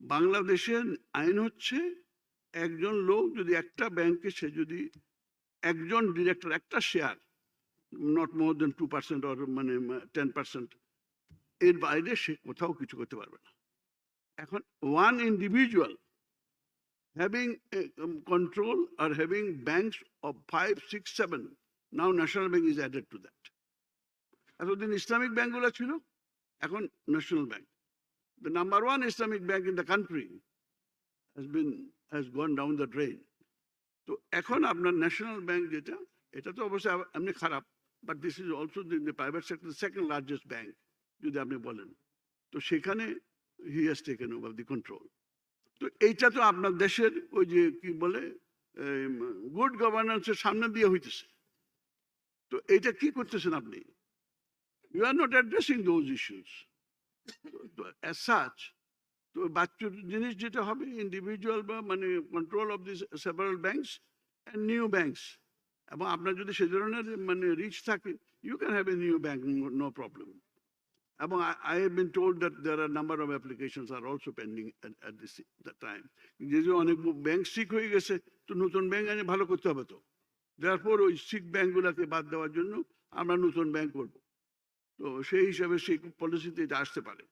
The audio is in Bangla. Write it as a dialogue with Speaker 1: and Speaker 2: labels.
Speaker 1: বাংলাদেশের আইন হচ্ছে একজন লোক যদি একটা ব্যাংকে সে যদি একজন ডিরেক্টর, একটা share not more than two percent or মানে টেন পার্সেন্ট এর বাইরে সে কোথাও কিছু করতে পারবে না। এখন one individual having control R having banks of five six seven now national bank is added to that এতদিন ইসলামিক ব্যাংকগুলো ছিল, এখন national bank the number one Islamic bank in the country has been has gone down the drain. তো এখন আপনার ন্যাশনাল ব্যাংক যেটা এটা তো অবশ্যই আবার এমনি খারাপ but this is also the private sector second largest bank যদি আপনি বলেন তো সেখানে he has taken over the control তো এইটা তো আপনার দেশের ওই যে কি বলে গুড গভর্নেন্সের সামনে দিয়ে হইতেছে তো এইটা কি করতেছেন আপনি you are not addressing those issues such মানে আপনার যদি সে ধরনের মানে রিচ থাকে you can have a new bank no problem এবং I have been told that there are number of applications are also pending time অনেক ব্যাংক সিক হয়ে গেছে, তো নতুন ব্যাংক ভালো করতে হবে তো। দেওয়ার ওই সিক ব্যাংকগুলোকে বাদ দেওয়ার জন্য আমরা নতুন ব্যাংক করব। তো সেই হিসাবে সেই পলিসিতে এটা আসতে পারে।